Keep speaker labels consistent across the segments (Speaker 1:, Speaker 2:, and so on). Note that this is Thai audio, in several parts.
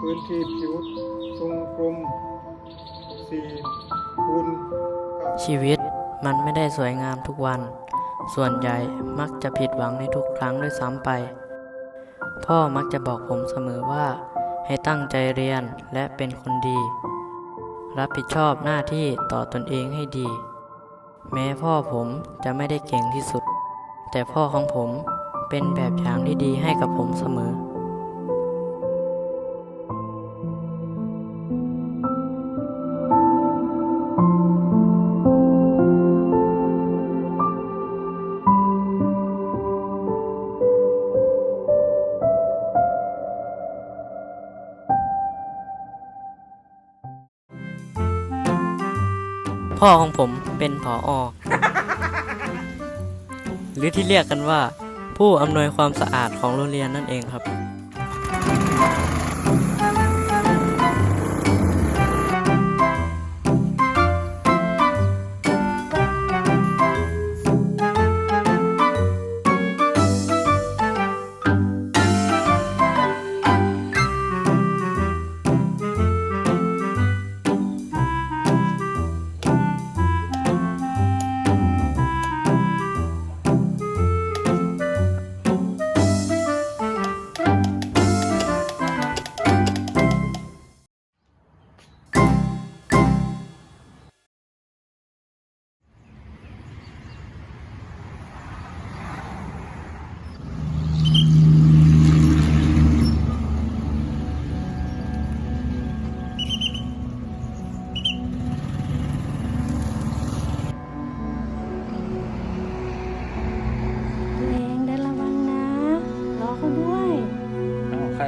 Speaker 1: พื้นที่ผิวทรงกลมสี่คูณ
Speaker 2: ชีวิตมันไม่ได้สวยงามทุกวัน ส่วนใหญ่มักจะผิดหวังในทุกครั้งด้วยซ้ำไป พ่อมักจะบอกผมเสมอว่า ให้ตั้งใจเรียนและเป็นคนดี รับผิดชอบหน้าที่ต่อตนเองให้ดี แม้พ่อผมจะไม่ได้เก่งที่สุด แต่พ่อของผมเป็นแบบอย่างที่ดีให้กับผมเสมอ พ่อของผมเป็นผออหรือที่เรียกกันว่า ผู้อำนวยความสะอาดของโรงเรียนนั่นเองครับ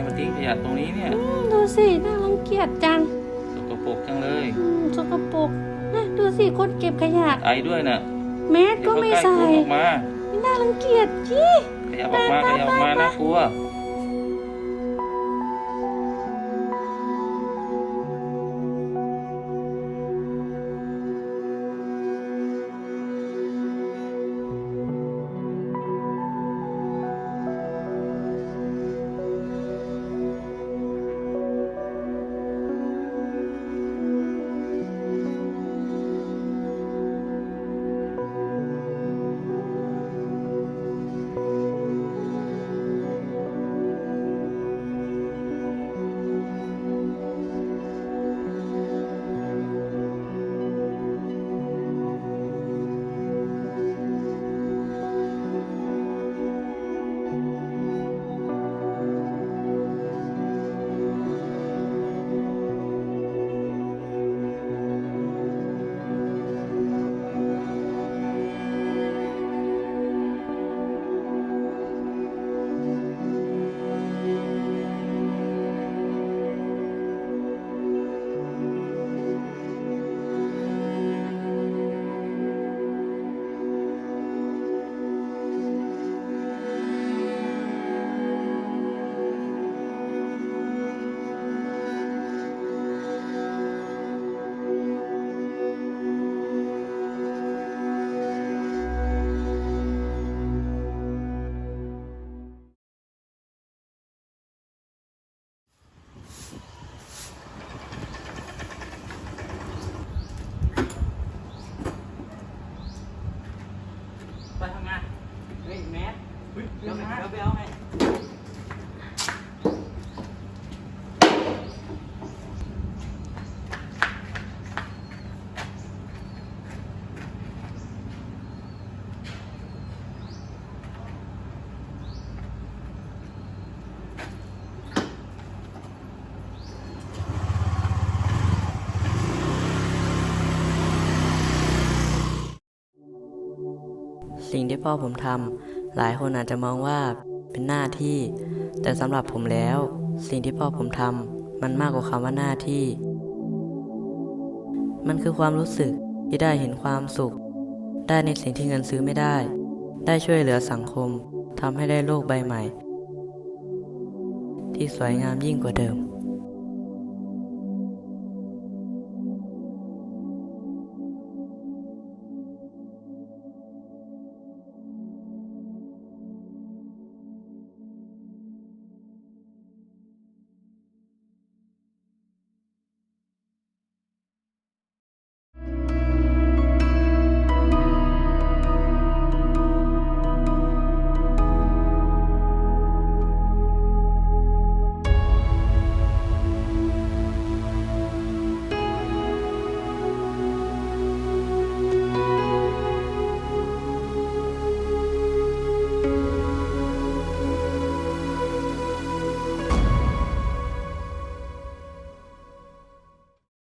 Speaker 3: มาทิ้งขยะตรงนี้เนี่ย
Speaker 4: อืมดูสิน่ารังเกียจจัง
Speaker 3: สกปรกจังเลย
Speaker 4: อืมสกปรกนะดูสิคนเก็บขยะ
Speaker 3: ไอด้วยน่ะ
Speaker 4: แมส
Speaker 3: เดี๋ย
Speaker 4: ก็
Speaker 3: วเขา
Speaker 4: ไม่
Speaker 3: ใกล้
Speaker 4: ใส่
Speaker 3: คุณออกมา
Speaker 4: น่ารังเกียจจี้
Speaker 3: ขยับออกมาขยับออกมาน่ากลั
Speaker 2: ว เดี๋ยวไปเอาให้สิ่งที่พ่อผมทำ หลายคนอาจจะมองว่าเป็นหน้าที่ แต่สำหรับผมแล้ว สิ่งที่พ่อผมทำมันมากกว่าคำว่าหน้าที่ มันคือความรู้สึกที่ได้เห็นความสุข ได้ในสิ่งที่เงินซื้อไม่ได้ ได้ช่วยเหลือสังคมทำให้ได้โลกใบใหม่ ที่สวยงามยิ่งกว่าเดิม